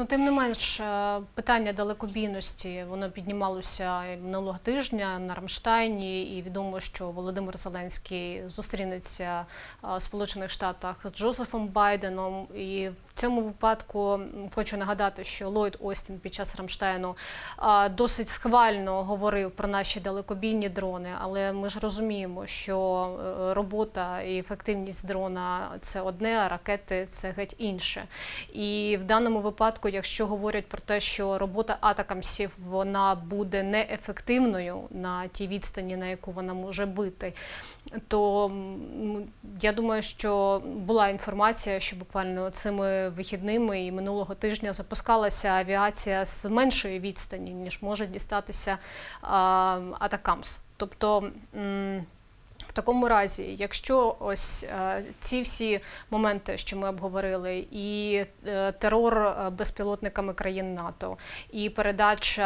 Ну, тим не менш, е, питання далекобійності воно піднімалося минулого тижня на Рамштайні, і відомо, що Володимир Зеленський зустрінеться е, в Сполучених Штатах з Джозефом Байденом. І в цьому випадку хочу нагадати, що Ллойд Остін під час Рамштайну е, досить схвально говорив про наші далекобійні дрони, але ми ж розуміємо, що робота і ефективність дрона це одне, а ракети це геть інше. І в даному випадку, якщо говорять про те, що робота атакамсів вона буде неефективною на тій відстані, на яку вона може бити, то я думаю, що була інформація, що буквально цими вихідними і минулого тижня запускалася авіація з меншої відстані, ніж може дістатися атакамс. Тобто. Такому разі, якщо ось е, ці всі моменти, що ми обговорили, і е, терор е, безпілотниками країн НАТО, і передача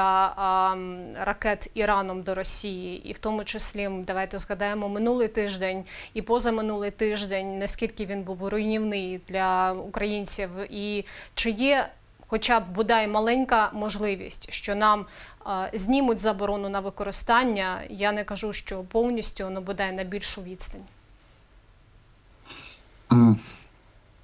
ракет Іраном до Росії, і в тому числі давайте згадаємо минулий тиждень і позаминулий тиждень, наскільки він був руйнівний для українців, і чи є хоча б бодай маленька можливість, що нам знімуть заборону на використання. Я не кажу, що повністю, але бодай на більшу відстань.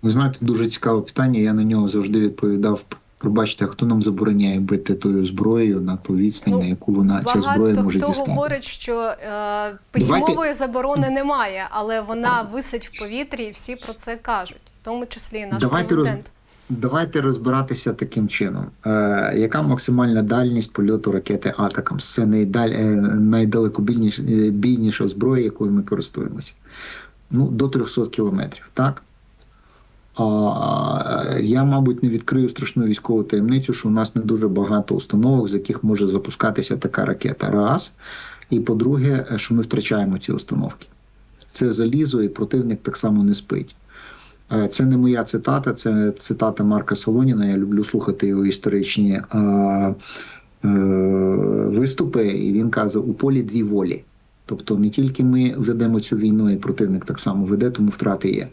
Ви знаєте, дуже цікаве питання. Я на нього завжди відповідав. Пробачте, а хто нам забороняє бити тою зброєю на ту відстань, Ну, на яку вона ця зброя Багато хто говорить, що е, письмової заборони немає, але вона висить в повітрі, і всі про це кажуть, в тому числі і наш Давайте роз- президент. Давайте розбиратися таким чином. Е, яка максимальна дальність польоту ракети Атакамс? Це найдаль... е, найдалекобійніша е, зброя, якою ми користуємося. Ну, до 300 кілометрів, так? А, я, мабуть, не відкрию страшну військову таємницю, що у нас не дуже багато установок, з яких може запускатися така ракета. Раз. І по-друге, е, що ми втрачаємо ці установки. Це залізо, і противник так само не спить. Е, Це не моя цитата, це цитата Марка Солоніна. Я люблю слухати його історичні е, е, виступи. І він каже: у полі дві волі. Тобто не тільки ми ведемо цю війну, і противник так само веде, тому втрати є.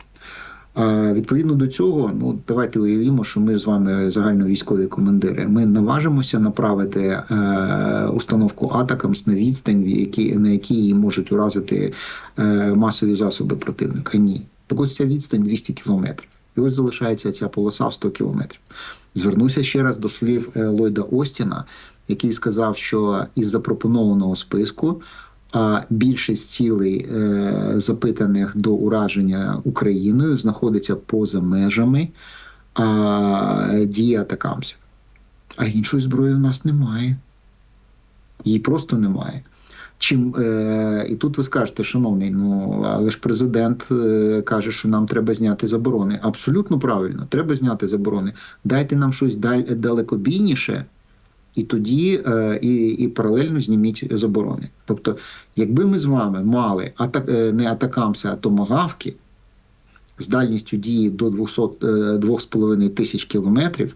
Відповідно до цього, ну давайте уявімо, що ми з вами загальновійськові командири. Ми наважимося направити е, установку Атакамс на відстань, які, на якій її можуть уразити е, масові засоби противника. Ні. Так ось ця відстань 200 кілометрів. І ось залишається ця полоса в 100 кілометрів. Звернуся ще раз до слів е, Ллойда Остіна, який сказав, що із запропонованого списку більшість цілей е, запитаних до ураження Україною знаходиться поза межами дії атакамсів. А іншої зброї в нас немає. Її просто немає. Чим, е, і тут ви скажете, шановний, ну але ж президент е, каже, що нам треба зняти заборони. Абсолютно правильно, треба зняти заборони. Дайте нам щось даль, далекобійніше, і тоді е, і, і паралельно зніміть заборони. Тобто, якби ми з вами мали атак, е, не атакамси, а томагавки з дальністю дії до 200, е, 2,5 тисяч кілометрів,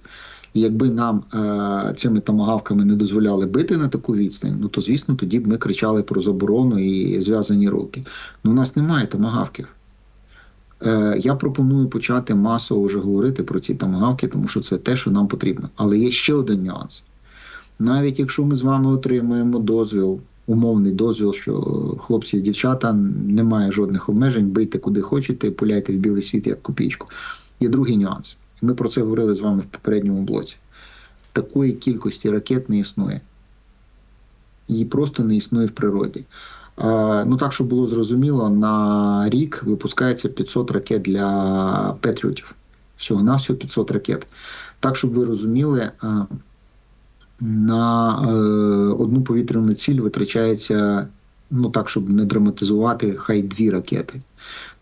якби нам е, цими томагавками не дозволяли бити на таку відстань, ну то звісно тоді б ми кричали про заборону і зв'язані руки. Ну у нас немає томагавків. Е, Я пропоную почати масово вже говорити про ці томагавки, тому що це те, що нам потрібно. Але є ще один нюанс. Навіть якщо ми з вами отримуємо дозвіл, умовний дозвіл, що хлопці і дівчата немає жодних обмежень, бийте куди хочете, пуляйте в білий світ як копійку. Є другий нюанс. Ми про це говорили з вами в попередньому блоці. Такої кількості ракет не існує. Її просто не існує в природі. Е, Ну так, щоб було зрозуміло, на рік випускається 500 ракет для Петріотів. Всього на всього 500 ракет. Так, щоб ви розуміли, на е, одну повітряну ціль витрачається, ну так, щоб не драматизувати, хай дві ракети.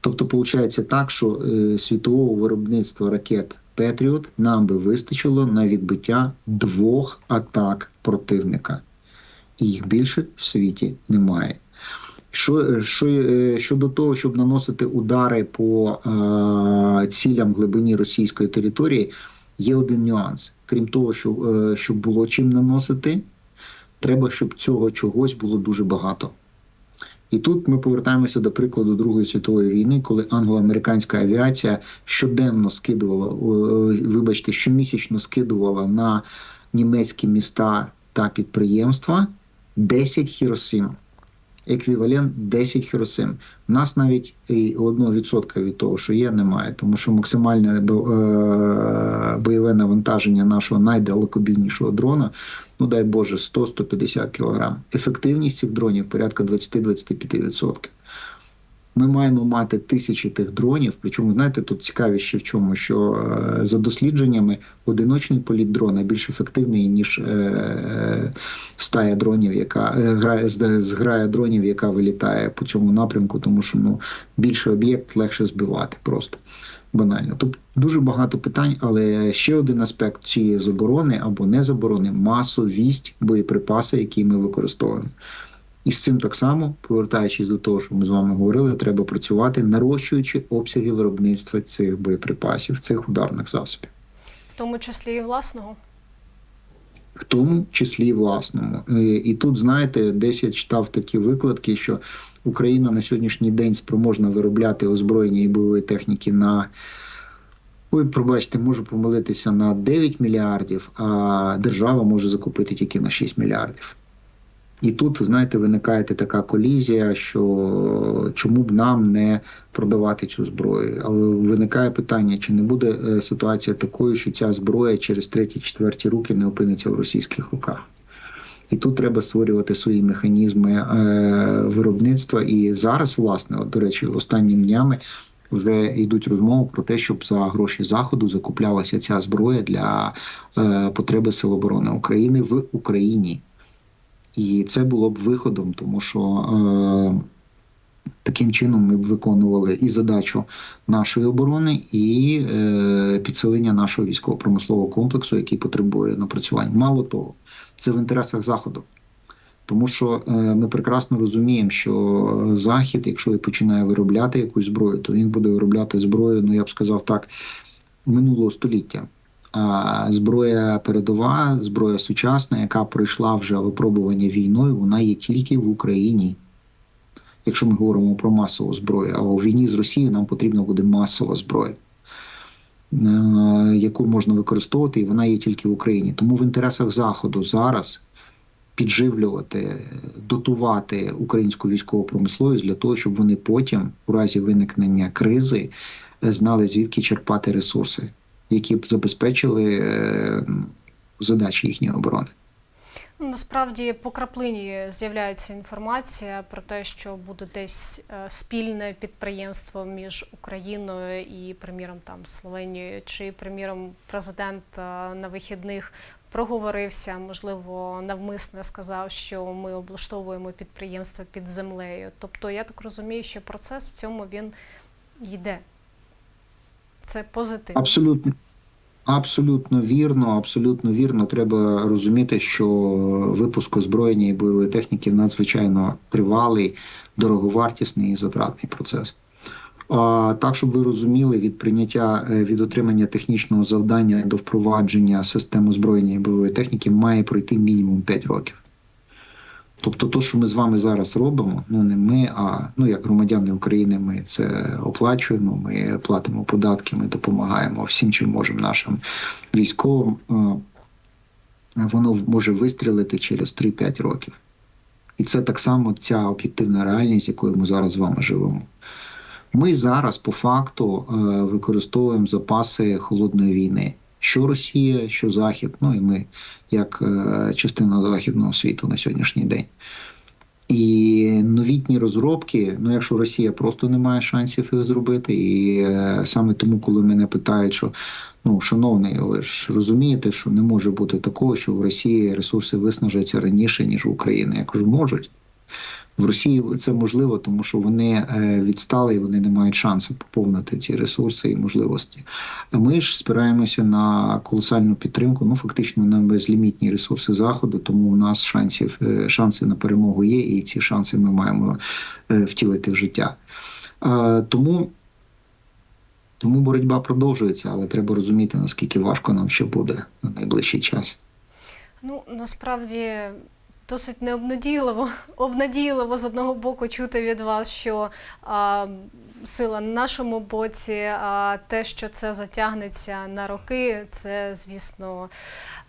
Тобто, виходить так, що е, світового виробництва ракет Петріот нам би вистачило на відбиття двох атак противника. Їх більше в світі немає. Що, що, е, щодо того, щоб наносити удари по е, цілям глибині російської території, є один нюанс. Крім того, що, е, щоб було чим наносити, треба, щоб цього чогось було дуже багато. І тут ми повертаємося до прикладу Другої світової війни, коли англо-американська авіація щоденно скидувала, о, вибачте, щомісячно скидувала на німецькі міста та підприємства 10 хіросим. Еквівалент 10 хіросим. У нас навіть і 1% від того, що є, немає, тому що максимальне е, бойове навантаження нашого найдалекобійнішого дрона, ну дай Боже, 100-150 кг. Ефективність цих дронів порядка 20-25%. Ми маємо мати тисячі тих дронів. Причому, знаєте, тут цікавість ще в чому, що е, за дослідженнями одиночний політ дрона більш ефективний, ніж е, стая дронів, яка е, грає зграя дронів, яка вилітає по цьому напрямку, тому що ну більше об'єкт легше збивати просто. Банально. Тобто дуже багато питань, але ще один аспект цієї заборони або не заборони масовість боєприпаси, які ми використовуємо. І з цим так само, повертаючись до того, що ми з вами говорили, треба працювати, нарощуючи обсяги виробництва цих боєприпасів, цих ударних засобів, в тому числі і власного. в тому числі і власному. Е, І тут, знаєте, десь я читав такі викладки, що Україна на сьогоднішній день спроможна виробляти озброєння і бойової техніки на. Ой, пробачте, можу помилитися на 9 мільярдів, а держава може закупити тільки на 6 мільярдів. І тут, знаєте, виникає така колізія, що чому б нам не продавати цю зброю? Але виникає питання, чи не буде е, ситуація такою, що ця зброя через треті-четверті руки не опиниться в російських руках. І тут треба створювати свої механізми е, виробництва. І зараз, власне, от, до речі, останніми днями вже йдуть розмови про те, щоб за гроші заходу закуплялася ця зброя для е, потреби Сил оборони України в Україні. І це було б виходом, тому що е, таким чином ми б виконували і задачу нашої оборони, і е, підсилення нашого військово-промислового комплексу, який потребує напрацювань. Мало того, це в інтересах заходу. Тому що е, ми прекрасно розуміємо, що захід, якщо і починає виробляти якусь зброю, то він буде виробляти зброю, ну я б сказав так, минулого століття. Зброя передова, зброя сучасна, яка пройшла вже випробування війною, вона є тільки в Україні. Якщо ми говоримо про масову зброю, а у війні з Росією нам потрібна буде масова зброя, е, яку можна використовувати, і вона є тільки в Україні. Тому в інтересах Заходу зараз підживлювати, дотувати українську військову промисловість для того, щоб вони потім, у разі виникнення кризи, е, знали звідки черпати ресурси, які б забезпечили е, задачі їхньої оборони. Ну, Насправді по краплині з'являється інформація про те, що буде десь е, спільне підприємство між Україною і, приміром, там Словенією, чи приміром президент е, на вихідних проговорився, можливо, навмисне сказав, що ми облаштовуємо підприємство під землею. Тобто, я так розумію, що процес в цьому він йде. Це позитивно. Абсолютно. Абсолютно вірно, абсолютно вірно. Треба розуміти, що випуск озброєння і бойової техніки надзвичайно тривалий, дороговартісний і затратний процес. А так, щоб ви розуміли, від прийняття е, від отримання технічного завдання до впровадження систем озброєння і бойової техніки має пройти мінімум 5 років. Тобто, то, що ми з вами зараз робимо, ну не ми, а ну як громадяни України, ми це оплачуємо. Ми платимо податки, ми допомагаємо всім, чим можемо нашим військовим. Воно може вистрілити через 3-5 років. І це так само ця об'єктивна реальність, якою ми зараз з вами живемо. Ми зараз по факту е, використовуємо запаси холодної війни. Що Росія, що Захід, ну і ми як е, частина західного світу на сьогоднішній день. І новітні розробки, ну якщо Росія просто не має шансів їх зробити, і е, саме тому, коли мене питають, що ну шановний, ви ж розумієте, що не може бути такого, що в Росії ресурси виснажаться раніше ніж в Україні. Я кажу, можуть. В Росії це можливо, тому що вони е, відстали і вони не мають шансу поповнити ці ресурси і можливості. Ми ж спираємося на колосальну підтримку, ну фактично на безлімітні ресурси заходу, тому у нас шансів е, шанси на перемогу є, і ці шанси ми маємо е, втілити в життя. Тому. Тому боротьба продовжується, але треба розуміти, наскільки важко нам ще буде на найближчий час. Ну насправді досить необнадійливо, обнадійливо з одного боку чути від вас, що а, сила на нашому боці, а те, що це затягнеться на роки, це, звісно,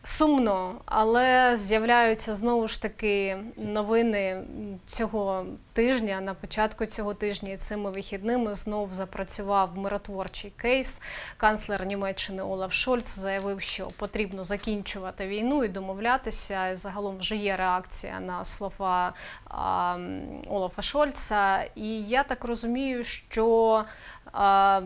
сумно, але з'являються знову ж таки новини цього тижня. На початку цього тижня цими вихідними знов запрацював миротворчий кейс. Канцлер Німеччини Олаф Шольц заявив, що потрібно закінчувати війну і домовлятися. Загалом вже є реакція на слова а, Олафа Шольца. І я так розумію, що а,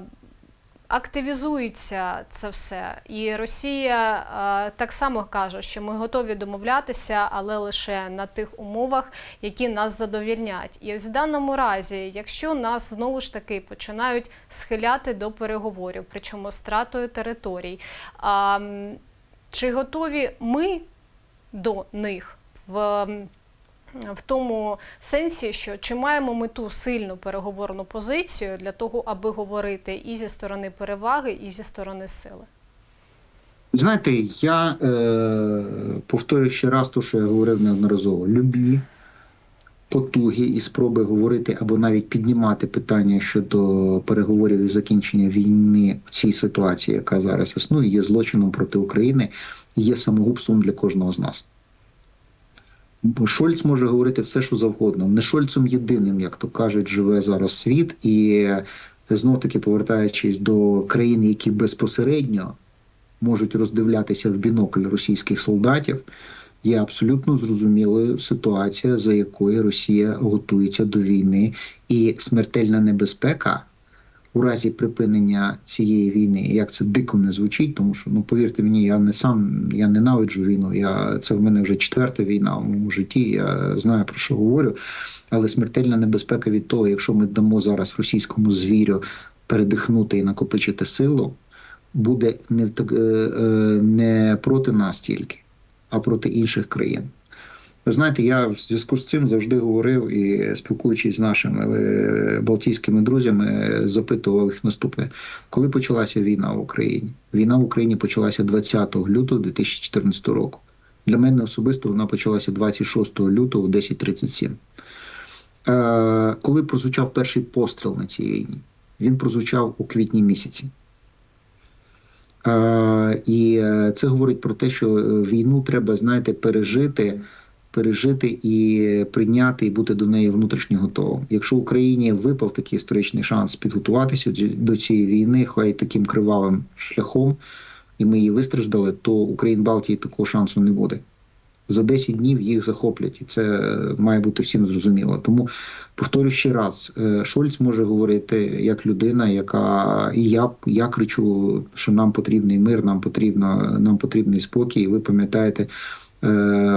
активізується це все. І Росія е, так само каже, що ми готові домовлятися, але лише на тих умовах, які нас задовільнять. І ось в даному разі, якщо нас знову ж таки починають схиляти до переговорів, причому стратою територій, а, чи готові ми до них в. В тому сенсі, що чи маємо ми ту сильну переговорну позицію для того, аби говорити і зі сторони переваги, і зі сторони сили. Знаєте, я е, повторю ще раз те, що я говорив неодноразово. Любі потуги і спроби говорити або навіть піднімати питання щодо переговорів і закінчення війни в цій ситуації, яка зараз існує, є злочином проти України і є самогубством для кожного з нас. Шольц може говорити все, що завгодно. Не Шольцем єдиним, як то кажуть, живе зараз світ, і знов таки повертаючись до країн, які безпосередньо можуть роздивлятися в бінокль російських солдатів, є абсолютно зрозумілою ситуація, за якою Росія готується до війни, і смертельна небезпека у разі припинення цієї війни, як це дико не звучить, тому що ну повірте мені, я не сам я ненавиджу війну. Я це в мене вже четверта війна в моєму житті. Я знаю про що говорю. Але смертельна небезпека від того, якщо ми дамо зараз російському звірю передихнути і накопичити силу, буде не в так- е, е, не проти нас тільки, а проти інших країн. Ви знаєте, я в зв'язку з цим завжди говорив і спілкуючись з нашими е, балтійськими друзями, запитував їх наступне: коли почалася війна в Україні? Війна в Україні почалася 20 лютого 2014 року. Для мене особисто вона почалася 26 лютого в 10.37. Е, коли прозвучав перший постріл на цій війні, він прозвучав у квітні місяці. Е, і це говорить про те, що війну треба, знаєте, пережити, пережити і прийняти, і бути до неї внутрішньо готовим. Якщо Україні випав такий історичний шанс підготуватися до цієї війни, хай таким кривавим шляхом, і ми її вистраждали, то Україн Балтії такого шансу не буде. За 10 днів їх захоплять, і це має бути всім зрозуміло. Тому повторю ще раз: е, Шольц може говорити як людина, яка і я, я кричу, що нам потрібний мир, нам потрібно, нам потрібний спокій. І ви пам'ятаєте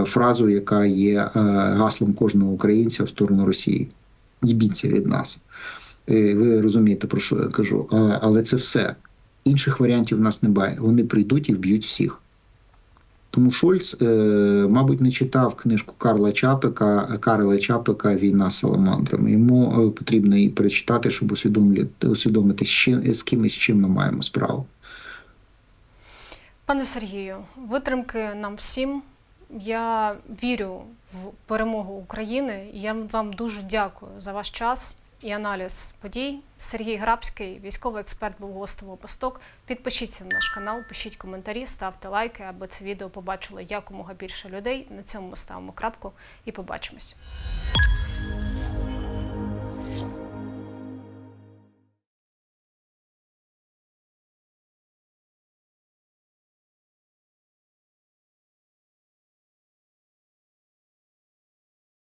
фразу, яка є е, гаслом кожного українця в сторону Росії: Їбіться від нас. Е, ви розумієте, про що я кажу. Але це все. Інших варіантів в нас немає. Вони прийдуть і вб'ють всіх. Тому Шольц, е, мабуть, не читав книжку Карла Чапика Карла Чапика Війна з саламандрами. Йому е, потрібно її перечитати, щоб усвідомити, усвідомити з ким і з чим ми маємо справу. Пане Сергію, витримки нам всім. Я вірю в перемогу України. і Я вам дуже дякую за ваш час і аналіз подій. Сергій Грабський, військовий експерт, був гостем «Опосток». Підпишіться на наш канал, пишіть коментарі, ставте лайки, аби це відео побачило якомога більше людей. На цьому ми ставимо крапку і побачимось.